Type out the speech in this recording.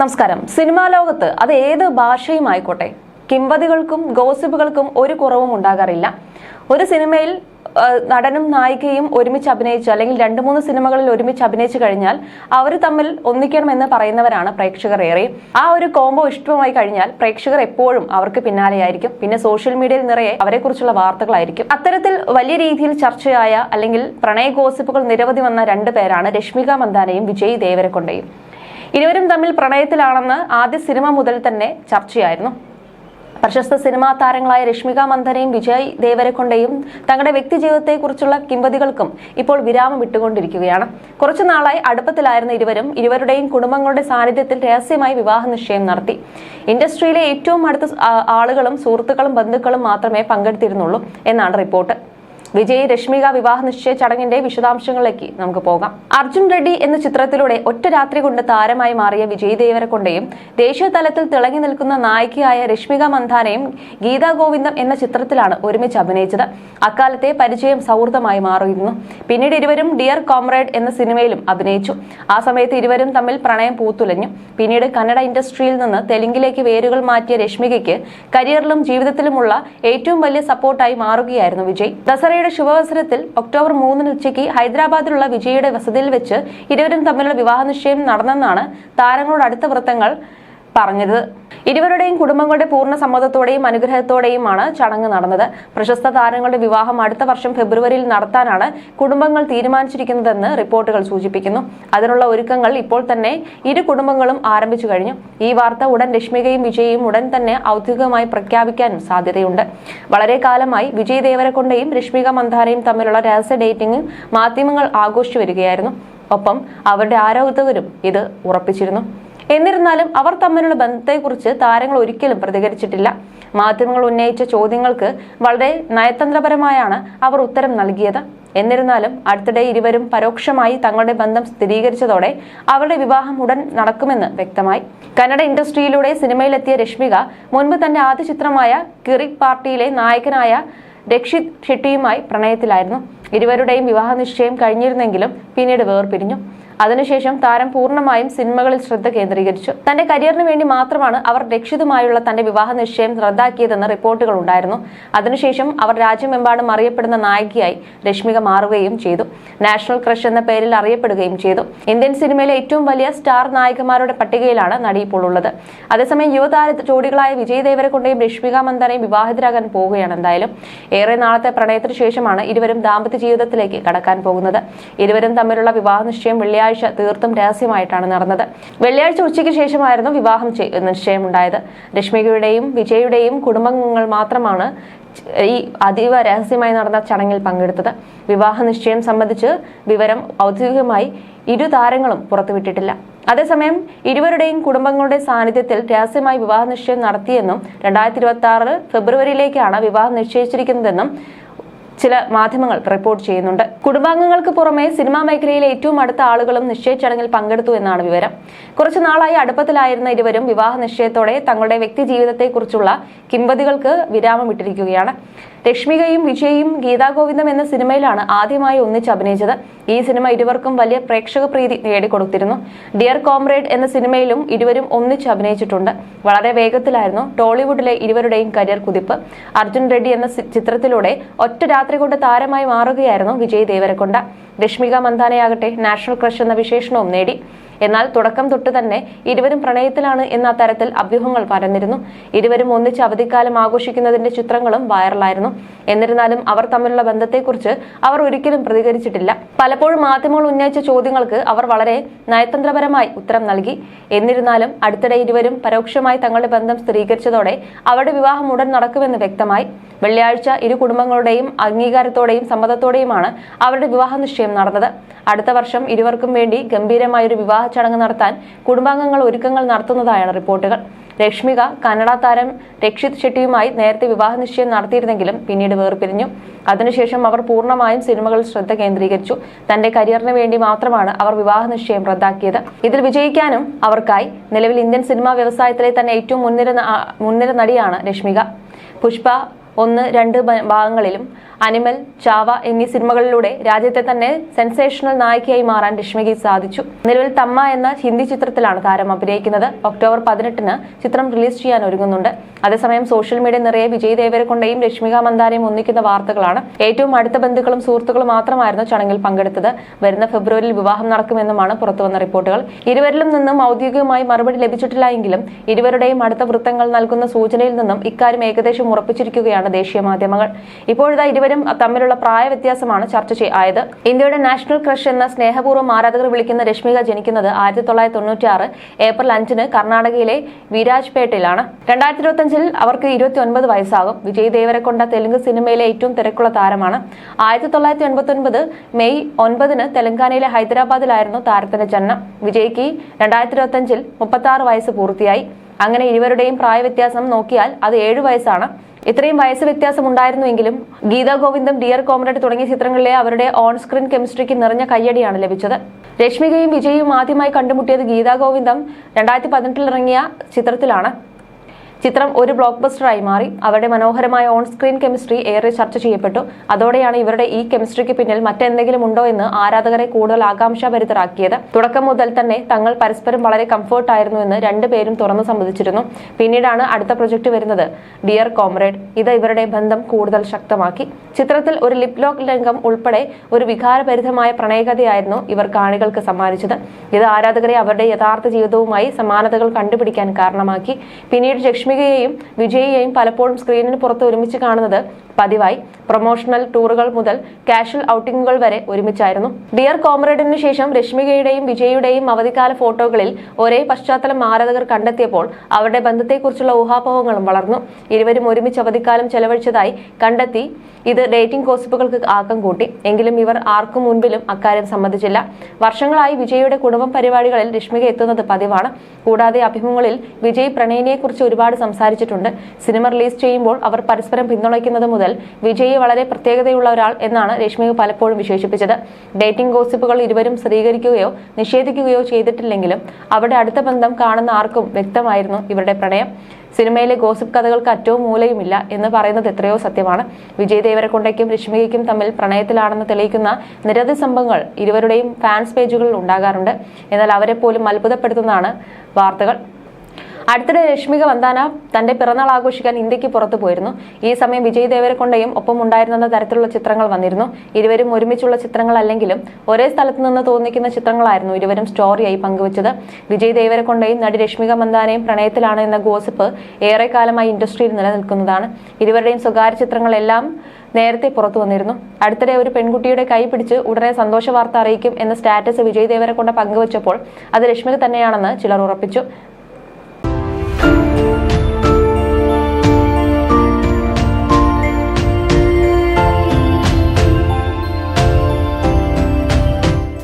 നമസ്കാരം. സിനിമാ ലോകത്ത് അത് ഏത് ഭാഷയും ആയിക്കോട്ടെ കിംവദികൾക്കും ഗോസിപ്പുകൾക്കും ഒരു കുറവും ഉണ്ടാകാറില്ല. ഒരു സിനിമയിൽ നടനും നായികയും ഒരുമിച്ച് അഭിനയിച്ച് അല്ലെങ്കിൽ രണ്ട് മൂന്ന് സിനിമകളിൽ ഒരുമിച്ച് അഭിനയിച്ചു കഴിഞ്ഞാൽ അവർ തമ്മിൽ ഒന്നിക്കണമെന്ന് പറയുന്നവരാണ് പ്രേക്ഷകർ ഏറെ. ആ ഒരു കോംബോ ഇഷ്ടമായി കഴിഞ്ഞാൽ പ്രേക്ഷകർ എപ്പോഴും അവർക്ക് പിന്നാലെയായിരിക്കും പിന്നെ സോഷ്യൽ മീഡിയയിൽ നിറയെ അവരെക്കുറിച്ചുള്ള വാർത്തകളായിരിക്കും. അത്തരത്തിൽ വലിയ രീതിയിൽ ചർച്ചയായ അല്ലെങ്കിൽ പ്രണയ ഗോസിപ്പുകൾ നിരവധി വന്ന രണ്ട് പേരാണ് രശ്മിക മന്ദാനയും വിജയ് ദേവരക്കൊണ്ടയും. ഇരുവരും തമ്മിൽ പ്രണയത്തിലാണെന്ന് ആദ്യ സിനിമ മുതൽ തന്നെ ചർച്ചയായിരുന്നു. പ്രശസ്ത സിനിമാ താരങ്ങളായ രശ്മിക മന്ദനയും വിജയ് ദേവരക്കൊണ്ടയും തങ്ങളുടെ വ്യക്തി ജീവിതത്തെക്കുറിച്ചുള്ള കിംവദികൾക്കും ഇപ്പോൾ വിരാമം വിട്ടുകൊണ്ടിരിക്കുകയാണ് കുറച്ചു നാളായി അടുപ്പത്തിലായിരുന്ന ഇരുവരും ഇരുവരുടെയും കുടുംബങ്ങളുടെ സാന്നിധ്യത്തിൽ രഹസ്യമായി വിവാഹ നിശ്ചയം നടത്തി. ഇൻഡസ്ട്രിയിലെ ഏറ്റവും അടുത്ത ആളുകളും സുഹൃത്തുക്കളും ബന്ധുക്കളും മാത്രമേ പങ്കെടുത്തിരുന്നുള്ളൂ എന്നാണ് റിപ്പോർട്ട്. വിജയ് രശ്മിക വിവാഹ നിശ്ചയ ചടങ്ങിന്റെ വിശദാംശങ്ങളിലേക്ക് നമുക്ക് പോകാം. അർജുൻ റെഡ്ഡി എന്ന ചിത്രത്തിലൂടെ ഒറ്റ രാത്രി കൊണ്ട് താരമായി മാറിയ വിജയ് ദേവരക്കൊണ്ടയും ദേശീയ തലത്തിൽ തിളങ്ങി നിൽക്കുന്ന നായികയായ രശ്മിക മന്ദാനയും ഗീതാ ഗോവിന്ദം എന്ന ചിത്രത്തിലാണ് ഒരുമിച്ച് അഭിനയിച്ചത്. അക്കാലത്തെ പരിചയം സൗഹൃദമായി മാറിയിരുന്നു. പിന്നീട് ഇരുവരും ഡിയർ കോംറേഡ് എന്ന സിനിമയിലും അഭിനയിച്ചു. ആ സമയത്ത് ഇരുവരും തമ്മിൽ പ്രണയം പൂത്തുലഞ്ഞു. പിന്നീട് കന്നഡ ഇൻഡസ്ട്രിയിൽ നിന്ന് തെലുങ്കിലേക്ക് വേരുകൾ മാറ്റിയ രശ്മികയ്ക്ക് കരിയറിലും ജീവിതത്തിലുമുള്ള ഏറ്റവും വലിയ സപ്പോർട്ടായി മാറുകയായിരുന്നു വിജയ്. ദസറയുടെ ശുഭാവസരത്തിൽ ഒക്ടോബർ മൂന്നിന് ഉച്ചയ്ക്ക് ഹൈദരാബാദിലുള്ള വിജയുടെ വസതിയിൽ വെച്ച് ഇരുവരും തമ്മിലുള്ള വിവാഹ നിശ്ചയം നടന്നെന്നാണ് താരങ്ങളുടെ അടുത്ത വൃത്തങ്ങൾ. പറഞ്ഞത്. ഇരുവരുടെയും കുടുംബങ്ങളുടെ പൂർണ സമ്മതത്തോടെയും അനുഗ്രഹത്തോടെയുമാണ് ചടങ്ങ് നടന്നത്. പ്രശസ്ത താരങ്ങളുടെ വിവാഹം അടുത്ത വർഷം ഫെബ്രുവരിയിൽ നടത്താനാണ് കുടുംബങ്ങൾ തീരുമാനിച്ചിരിക്കുന്നതെന്ന് റിപ്പോർട്ടുകൾ സൂചിപ്പിക്കുന്നു. അതിനുള്ള ഒരുക്കങ്ങൾ ഇപ്പോൾ തന്നെ ഇരു കുടുംബങ്ങളും ആരംഭിച്ചു കഴിഞ്ഞു. ഈ വാർത്ത ഉടൻ രശ്മികയും വിജയും ഉടൻ തന്നെ ഔദ്യോഗികമായി പ്രഖ്യാപിക്കാനും സാധ്യതയുണ്ട്. വളരെ കാലമായി വിജയ് ദേവരക്കൊണ്ടയും രശ്മിക മന്ദാരയും തമ്മിലുള്ള രഹസ്യ ഡേറ്റിംഗ് മാധ്യമങ്ങൾ ആഘോഷിച്ചു വരികയായിരുന്നു. ഒപ്പം അവരുടെ ആരോഗ്യകരും ഇത് ഉറപ്പിച്ചിരുന്നു. എന്നിരുന്നാലും അവർ തമ്മിലുള്ള ബന്ധത്തെക്കുറിച്ച് താരങ്ങൾ ഒരിക്കലും പ്രതികരിച്ചിട്ടില്ല. മാധ്യമങ്ങൾ ഉന്നയിച്ച ചോദ്യങ്ങൾക്ക് വളരെ നയതന്ത്രപരമായാണ് അവർ ഉത്തരം നൽകിയത്. എന്നിരുന്നാലും അടുത്തിടെ ഇരുവരും പരോക്ഷമായി തങ്ങളുടെ ബന്ധം സ്ഥിരീകരിച്ചതോടെ അവരുടെ വിവാഹം ഉടൻ നടക്കുമെന്ന് വ്യക്തമായി. കന്നഡ ഇൻഡസ്ട്രിയിലൂടെ സിനിമയിലെത്തിയ രശ്മിക മുൻപ് തന്റെ ആദ്യ ചിത്രമായ കിറിക് പാർട്ടിയിലെ നായകനായ രക്ഷിത് ഷെട്ടിയുമായി പ്രണയത്തിലായിരുന്നു. ഇരുവരുടെയും വിവാഹ നിശ്ചയം കഴിഞ്ഞിരുന്നെങ്കിലും പിന്നീട് വേർപിരിഞ്ഞു. അതിനുശേഷം താരം പൂർണമായും സിനിമകളിൽ ശ്രദ്ധ കേന്ദ്രീകരിച്ചു. തന്റെ കരിയറിന് വേണ്ടി മാത്രമാണ് അവർ രക്ഷിതുമായുള്ള തന്റെ വിവാഹ നിശ്ചയം റദ്ദാക്കിയതെന്ന് റിപ്പോർട്ടുകൾ ഉണ്ടായിരുന്നു. അതിനുശേഷം അവർ രാജ്യമെമ്പാടും അറിയപ്പെടുന്ന നായികയായി രശ്മിക മാറുകയും ചെയ്തു. നാഷണൽ ക്രഷ് എന്ന പേരിൽ അറിയപ്പെടുകയും ചെയ്തു. ഇന്ത്യൻ സിനിമയിലെ ഏറ്റവും വലിയ സ്റ്റാർ നായികമാരുടെ പട്ടികയിലാണ് നടി ഇപ്പോൾ ഉള്ളത്. അതേസമയം യുവതാര ജോഡികളായ വിജയ് ദേവരെ കൊണ്ടേയും രശ്മിക മന്ദനയും വിവാഹിതരാകാൻ പോവുകയാണ് എന്തായാലും. ഏറെ നാളത്തെ പ്രണയത്തിന് ശേഷമാണ് ഇരുവരും ദാമ്പത്യ ജീവിതത്തിലേക്ക് കടക്കാൻ പോകുന്നത്. ഇരുവരും തമ്മിലുള്ള വിവാഹ നിശ്ചയം വെള്ളിയാഴ്ച തീർത്തും രഹസ്യമായിട്ടാണ് നടന്നത്. വെള്ളിയാഴ്ച ഉച്ചയ്ക്ക് ശേഷമായിരുന്നു വിവാഹം ചെയ്- നിശ്ചയമുണ്ടായത്. രശ്മികയുടെയും വിജയുടെയും കുടുംബാംഗങ്ങൾ മാത്രമാണ് ഈ അതീവ രഹസ്യമായി നടന്ന ചടങ്ങിൽ പങ്കെടുത്തത്. വിവാഹ നിശ്ചയം സംബന്ധിച്ച് വിവരം ഔദ്യോഗികമായി ഇരു താരങ്ങളും പുറത്തുവിട്ടിട്ടില്ല. അതേസമയം ഇരുവരുടെയും കുടുംബങ്ങളുടെ സാന്നിധ്യത്തിൽ രഹസ്യമായി വിവാഹ നിശ്ചയം നടത്തിയെന്നും രണ്ടായിരത്തി ഇരുപത്തി ആറ് ഫെബ്രുവരിയിലേക്കാണ് വിവാഹം നിശ്ചയിച്ചിരിക്കുന്നതെന്നും ചില മാധ്യമങ്ങൾ റിപ്പോർട്ട് ചെയ്യുന്നുണ്ട്. കുടുംബാംഗങ്ങൾക്ക് പുറമെ സിനിമാ മേഖലയിലെ ഏറ്റവും അടുത്ത ആളുകളും നിശ്ചയ ചടങ്ങിൽ പങ്കെടുത്തു എന്നാണ് വിവരം. കുറച്ചു നാളായി അടുപ്പത്തിലായിരുന്ന ഇരുവരും വിവാഹ നിശ്ചയത്തോടെ തങ്ങളുടെ വ്യക്തി ജീവിതത്തെക്കുറിച്ചുള്ള കിംവദികൾക്ക് വിരാമം ഇട്ടിരിക്കുകയാണ് രശ്മികയും വിജയും ഗീതാഗോവിന്ദം എന്ന സിനിമയിലാണ് ആദ്യമായി ഒന്നിച്ച് അഭിനയിച്ചത്. ഈ സിനിമ ഇരുവർക്കും വലിയ പ്രേക്ഷക പ്രീതി നേടിക്കൊടുത്തിരുന്നു. ഡിയർ കോംറേഡ് എന്ന സിനിമയിലും ഇരുവരും ഒന്നിച്ച് അഭിനയിച്ചിട്ടുണ്ട്. വളരെ വേഗത്തിലായിരുന്നു ടോളിവുഡിലെ ഇരുവരുടെയും കരിയർ കുതിപ്പ്. അർജുൻ റെഡ്ഡി എന്ന ചിത്രത്തിലൂടെ ഒറ്റ രാത്രി കൊണ്ട് താരമായി മാറുകയായിരുന്നു വിജയ് ദേവരക്കൊണ്ട രശ്മിക മന്ദാനയാകട്ടെ നാഷണൽ ക്രഷ് എന്ന വിശേഷണവും നേടി. എന്നാൽ തുടക്കം തൊട്ട് തന്നെ ഇരുവരും പ്രണയത്തിലാണ് എന്ന തരത്തിൽ അഭ്യൂഹങ്ങൾ പരന്നിരുന്നു. ഇരുവരും ഒന്നിച്ച് അവധിക്കാലം ആഘോഷിക്കുന്നതിന്റെ ചിത്രങ്ങളും വൈറലായിരുന്നു. എന്നിരുന്നാലും അവർ തമ്മിലുള്ള ബന്ധത്തെക്കുറിച്ച് അവർ ഒരിക്കലും പ്രതികരിച്ചിട്ടില്ല. പലപ്പോഴും മാധ്യമങ്ങൾ ഉന്നയിച്ച ചോദ്യങ്ങൾക്ക് അവർ വളരെ നയതന്ത്രപരമായി ഉത്തരം നൽകി. എന്നിരുന്നാലും അടുത്തിടെ ഇരുവരും പരോക്ഷമായി തങ്ങളുടെ ബന്ധം സ്ഥിരീകരിച്ചതോടെ അവരുടെ വിവാഹം ഉടൻ നടക്കുമെന്ന് വ്യക്തമായി. വെള്ളിയാഴ്ച ഇരു കുടുംബങ്ങളുടെയും അംഗീകാരത്തോടെയും സമ്മതത്തോടെയുമാണ് അവരുടെ വിവാഹ നിശ്ചയം നടന്നത്. അടുത്ത വർഷം ഇരുവർക്കും വേണ്ടി ഗംഭീരമായ ഒരു വിവാഹ ചടങ്ങ് നടത്താൻ കുടുംബാംഗങ്ങൾ ഒരുക്കങ്ങൾ നടത്തുന്നതായാണ് റിപ്പോർട്ടുകൾ. രശ്മിക കന്നഡ താരം രക്ഷിത് ഷെട്ടിയുമായി നേരത്തെ വിവാഹ നിശ്ചയം നടത്തിയിരുന്നെങ്കിലും പിന്നീട് വേർപിരിഞ്ഞു. അതിനുശേഷം അവർ പൂർണമായും സിനിമകളിൽ ശ്രദ്ധ കേന്ദ്രീകരിച്ചു. തന്റെ കരിയറിന് വേണ്ടി മാത്രമാണ് അവർ വിവാഹ നിശ്ചയം റദ്ദാക്കിയത്. ഇതിൽ വിജയിക്കാനും അവർക്കായി നിലവിൽ ഇന്ത്യൻ സിനിമാ വ്യവസായത്തിലെ തന്നെ ഏറ്റവും മുൻനിര മുൻനിര നടിയാണ് രശ്മിക. പുഷ്പ ഒന്ന് രണ്ട് ഭാഗങ്ങളിലും അനിമൽ ചാവ എന്നീ സിനിമകളിലൂടെ രാജ്യത്തെ തന്നെ സെൻസേഷണൽ നായികയായി മാറാൻ രശ്മിക്ക് സാധിച്ചു. നിലവിൽ തമ്മ എന്ന ഹിന്ദി ചിത്രത്തിലാണ് താരം അഭിനയിക്കുന്നത്. ഒക്ടോബർ പതിനെട്ടിന് ചിത്രം റിലീസ് ചെയ്യാൻ ഒരുങ്ങുന്നുണ്ട്. അതേസമയം സോഷ്യൽ മീഡിയ നിറയെ വിജയ് ദേവരെ കൊണ്ടേയും രശ്മിക മന്ദാരയും ഒന്നിക്കുന്ന വാർത്തകളാണ്. ഏറ്റവും അടുത്ത ബന്ധുക്കളും സുഹൃത്തുക്കളും മാത്രമായിരുന്നു ചടങ്ങിൽ പങ്കെടുത്തത്. വരുന്ന ഫെബ്രുവരിയിൽ വിവാഹം നടക്കുമെന്നുമാണ് പുറത്തുവന്ന റിപ്പോർട്ടുകൾ. ഇരുവരിലും നിന്നും ഔദ്യോഗികമായി മറുപടി ലഭിച്ചിട്ടില്ല എങ്കിലും ഇരുവരുടെയും അടുത്ത വൃത്തങ്ങൾ നൽകുന്ന സൂചനയിൽ നിന്നും ഇക്കാര്യം ഏകദേശം ഉറപ്പിച്ചിരിക്കുകയാണ് ദേശീയ മാധ്യമങ്ങൾ. ഇപ്പോഴിതാ ഇരുവരും തമ്മിലുള്ള പ്രായ വ്യത്യാസമാണ് ചർച്ച ചെയ്യായത് ഇന്ത്യയുടെ നാഷണൽ ക്രഷ് എന്ന സ്നേഹപൂർവം ആരാധകർ വിളിക്കുന്ന രശ്മിക ജനിക്കുന്നത് ആയിരത്തി തൊള്ളായിരത്തി തൊണ്ണൂറ്റി ആറ് ഏപ്രിൽ അഞ്ചിന് കർണാടകയിലെ വിരാജ്പേട്ടയിലാണ്. രണ്ടായിരത്തി ഇരുപത്തിയഞ്ചിൽ അവർക്ക് ഇരുപത്തി ഒൻപത് വയസ്സാകും. വിജയ് ദേവരക്കൊണ്ട തെലുങ്ക് സിനിമയിലെ ഏറ്റവും തിരക്കുള്ള താരമാണ്. ആയിരത്തി തൊള്ളായിരത്തി എൺപത്തി ഒൻപത് മെയ് ഒൻപതിന് തെലങ്കാനയിലെ ഹൈദരാബാദിലായിരുന്നു താരത്തിന്റെ ജനനം. വിജയ്ക്ക് രണ്ടായിരത്തി ഇരുപത്തിയഞ്ചിൽ മുപ്പത്തി ആറ് വയസ്സ് പൂർത്തിയായി. അങ്ങനെ ഇരുവരുടെയും പ്രായവ്യത്യാസം നോക്കിയാൽ അത് ഏഴു വയസ്സാണ്. ഇത്രയും വയസ്സ് വ്യത്യാസം ഉണ്ടായിരുന്നുവെങ്കിലും ഗീതാ ഗോവിന്ദം ഡിയർ കോമ്രേഡ് തുടങ്ങിയ ചിത്രങ്ങളിലെ അവരുടെ ഓൺ സ്ക്രീൻ കെമിസ്ട്രിക്ക് നിറഞ്ഞ കയ്യടിയാണ് ലഭിച്ചത്. രശ്മികയും വിജയും ആദ്യമായി കണ്ടുമുട്ടിയത് ഗീതാ ഗോവിന്ദം രണ്ടായിരത്തി പതിനെട്ടിൽ ഇറങ്ങിയ ചിത്രത്തിലാണ്. ചിത്രം ഒരു ബ്ലോക്ക് ബസ്റ്ററായി മാറി. അവരുടെ മനോഹരമായ ഓൺ സ്ക്രീൻ കെമിസ്ട്രി ഏറെ ചർച്ച ചെയ്യപ്പെട്ടു. അതോടെയാണ് ഇവരുടെ ഈ കെമിസ്ട്രിക്ക് പിന്നിൽ മറ്റെന്തെങ്കിലും ഉണ്ടോ എന്ന് ആരാധകരെ കൂടുതൽ ആകാംക്ഷാഭരിതരാക്കിയത്. തുടക്കം മുതൽ തന്നെ തങ്ങൾ പരസ്പരം വളരെ കംഫർട്ട് ആയിരുന്നു എന്ന് രണ്ടുപേരും തുറന്നു സമ്മതിച്ചിരുന്നു. പിന്നീടാണ് അടുത്ത പ്രൊജക്ട് വരുന്നത്. ഡിയർ കോമ്രേഡ് ഇത് ഇവരുടെ ബന്ധം കൂടുതൽ ശക്തമാക്കി. ചിത്രത്തിൽ ഒരു ലിപ് ലോക്ക് രംഗം ഉൾപ്പെടെ ഒരു വികാരഭരിതമായ പ്രണയകഥയായിരുന്നു ഇവർ കാണികൾക്ക് സമ്മാനിച്ചത്. ഇത് ആരാധകരെ അവരുടെ യഥാർത്ഥ ജീവിതവുമായി സമാനതകൾ കണ്ടുപിടിക്കാൻ കാരണമാക്കി. പിന്നീട് ലക്ഷ്മികയെയും വിജയിയെയും പലപ്പോഴും സ്ക്രീനിന് പുറത്ത് ഒരുമിച്ച് കാണുന്നത് പതിവായി പ്രൊമോഷണൽ ടൂറുകൾ മുതൽ കാഷ്വൽ ഔട്ടിങ്ങുകൾ വരെ ഒരുമിച്ചായിരുന്നു. ഡിയർ കോമ്രേഡിന് ശേഷം രശ്മികയുടെയും വിജയുടെയും അവധിക്കാല ഫോട്ടോകളിൽ ഒരേ പശ്ചാത്തലം ആരാധകർ കണ്ടെത്തിയപ്പോൾ അവരുടെ ബന്ധത്തെക്കുറിച്ചുള്ള ഊഹാപോഹങ്ങളും വളർന്നു. ഇരുവരും ഒരുമിച്ച് അവധിക്കാലം ചെലവഴിച്ചതായി കണ്ടെത്തി ഇത് ഡേറ്റിംഗ് കോസിപ്പുകൾക്ക് ആക്കം കൂട്ടി. എങ്കിലും ഇവർ ആർക്കും മുൻപിലും അക്കാര്യം സമ്മതിച്ചില്ല. വർഷങ്ങളായി വിജയുടെ കുടുംബ പരിപാടികളിൽ രശ്മിക എത്തുന്നത് പതിവാണ്. കൂടാതെ അഭിമുഖങ്ങളിൽ വിജയ് പ്രണയിനെക്കുറിച്ച് ഒരുപാട് സംസാരിച്ചിട്ടുണ്ട്. സിനിമ റിലീസ് ചെയ്യുമ്പോൾ അവർ പരസ്പരം പിന്തുണയ്ക്കുന്നത് മുതൽ വിജയ് വളരെ പ്രത്യേകതയുള്ള ഒരാൾ എന്നാണ് രശ്മിക പലപ്പോഴും വിശേഷിപ്പിച്ചത്. ഡേറ്റിംഗ് ഗോസിപ്പുകൾ ഇരുവരും സ്ഥിരീകരിക്കുകയോ നിഷേധിക്കുകയോ ചെയ്തിട്ടില്ലെങ്കിലും അവരുടെ അടുത്ത ബന്ധം കാണുന്ന ആർക്കും വ്യക്തമായിരുന്നു ഇവരുടെ പ്രണയം. സിനിമയിലെ ഗോസിപ്പ് കഥകൾക്ക് അറ്റവും മൂലയുമില്ല എന്ന് പറയുന്നത് എത്രയോ സത്യമാണ്. വിജയ് ദേവരക്കൊണ്ടയ്ക്കും രശ്മികയ്ക്കും തമ്മിൽ പ്രണയത്തിലാണെന്ന് തെളിയിക്കുന്ന നിരവധി സംഭവങ്ങൾ ഇരുവരുടെയും ഫാൻസ് പേജുകളിൽ ഉണ്ടാകാറുണ്ട്. എന്നാൽ അവരെ പോലും അത്ഭുതപ്പെടുത്തുന്നതാണ് വാർത്തകൾ. അടുത്തിടെ രശ്മിക വന്ദാന തന്റെ പിറന്നാൾ ആഘോഷിക്കാൻ ഇന്ത്യയ്ക്ക് പുറത്തു പോയിരുന്നു. ഈ സമയം വിജയ് ദേവരക്കൊണ്ടയും ഒപ്പം ഉണ്ടായിരുന്ന തരത്തിലുള്ള ചിത്രങ്ങൾ വന്നിരുന്നു. ഇരുവരും ഒരുമിച്ചുള്ള ചിത്രങ്ങൾ അല്ലെങ്കിലും ഒരേ സ്ഥലത്ത് നിന്ന് തോന്നിക്കുന്ന ചിത്രങ്ങളായിരുന്നു ഇരുവരും സ്റ്റോറിയായി പങ്കുവച്ചത്. വിജയ് ദേവരക്കൊണ്ടയും നടി രശ്മിക മന്ദാനയും പ്രണയത്തിലാണ് എന്ന ഗോസിപ്പ് ഏറെക്കാലമായി ഇൻഡസ്ട്രിയിൽ നിലനിൽക്കുന്നതാണ്. ഇരുവരുടെയും സ്വകാര്യ ചിത്രങ്ങളെല്ലാം നേരത്തെ പുറത്തു വന്നിരുന്നു. അടുത്തിടെ ഒരു പെൺകുട്ടിയുടെ കൈ പിടിച്ച് ഉടനെ സന്തോഷ വാർത്ത അറിയിക്കും എന്ന സ്റ്റാറ്റസ് വിജയ് ദേവരെ കൊണ്ട് പങ്കുവച്ചപ്പോൾ അത് രശ്മിക തന്നെയാണെന്ന് ചിലർ ഉറപ്പിച്ചു.